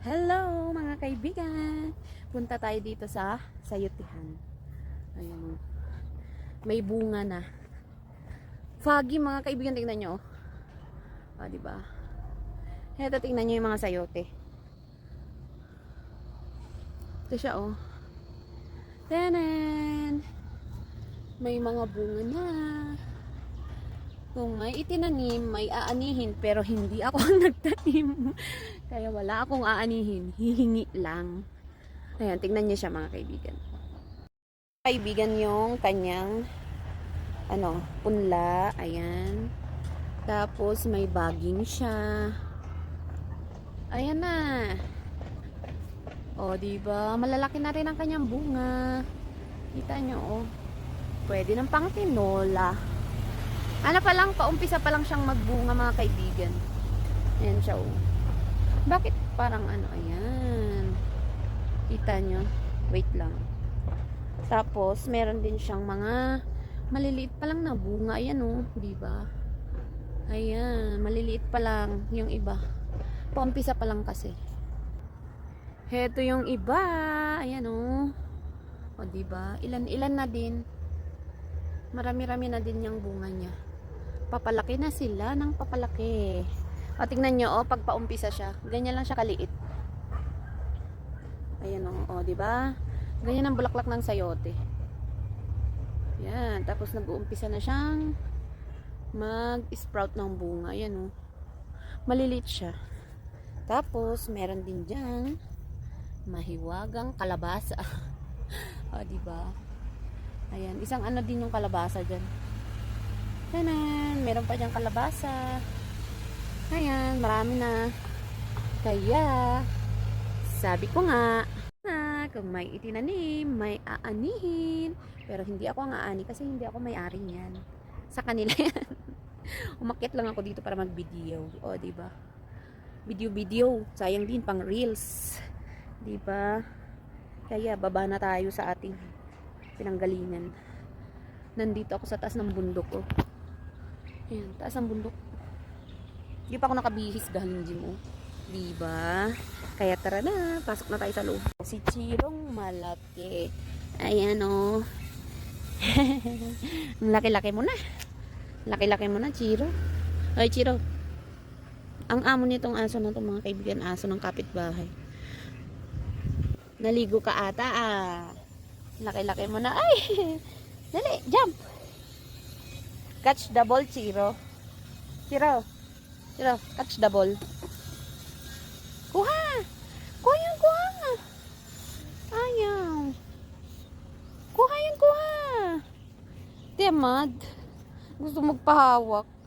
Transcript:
Hello mga kaibigan! Punta tayo dito sa Sayutihan. Ayan. May bunga na. Foggy mga kaibigan, tingnan nyo. oh. Ah, di ba? Ito tingnan nyo yung mga sayote. Ito siya oh. Tanan! May mga bunga na. Kung may itinanim, may aanihin, pero hindi ako ang nagtanim. Kaya wala akong aanihin. Hihingi lang. Ayan, tingnan niyo siya mga kaibigan. Kaibigan yung kanyang ano, punla. Ayan. Tapos may baging siya. Ayan na. O, di ba? Malalaki na rin ang kanyang bunga. Kita nyo, oh. Pwede ng pang tinola. Ano pa lang, paumpisa pa lang siyang magbunga mga kaibigan. Ayan siya, oh. Bakit parang ano, ayan. Kita nyo? Wait lang. Tapos, meron din siyang mga maliliit pa lang na bunga. Ayan, oh. Di ba? Ayan. Maliliit pa lang yung iba. Paumpisa pa lang kasi. Heto yung iba. Ayan, oh. O, di ba? Ilan-ilan na din. Marami-rami na din yung bunga niya. Papalaki na sila ng papalaki. O, tingnan nyo, oh, pag paumpisa siya. Ganyan lang siya kaliit. Ayan, oh, oh di ba? Ganyan ang bulaklak ng sayote. Yan. Tapos nag-uumpisa na siyang mag-sprout ng bunga. Ayan, oh. Maliliit siya. Tapos, meron din dyan mahiwagang kalabasa. o, di ba? Ayan, isang ano din yung kalabasa dyan. Tanan, meron pa dyan kalabasa. Ayan, marami na. Kaya, sabi ko nga, na kung may itinanim, may aanihin. Pero hindi ako ang aani kasi hindi ako may-ari niyan. Sa kanila yan. Umakyat lang ako dito para mag-video. O, ba? Video-video. Sayang din pang reels. Ba? Kaya baba na tayo sa ating pinanggalingan. Nandito ako sa taas ng bundok oh. Ayan, taas ng bundok. Hindi pa ako nakabihis galing gym oh. Di ba? Kaya tara na, pasok na tayo sa loob. Si Chirong malaki. Ayan oh. Ang laki-laki mo na. Laki-laki mo na, Chiro. Ay, Chiro. Ang amo nitong aso na to mga kaibigan, aso ng kapitbahay. Naligo ka ata ah. Laki-laki mo na. Ay! Dali, jump! Catch the ball, Chiro. Chiro. Chiro, catch the ball. Kuha! Kuha yung kuha. Ayaw. Kuha yung kuha. Temad. Gusto magpahawak.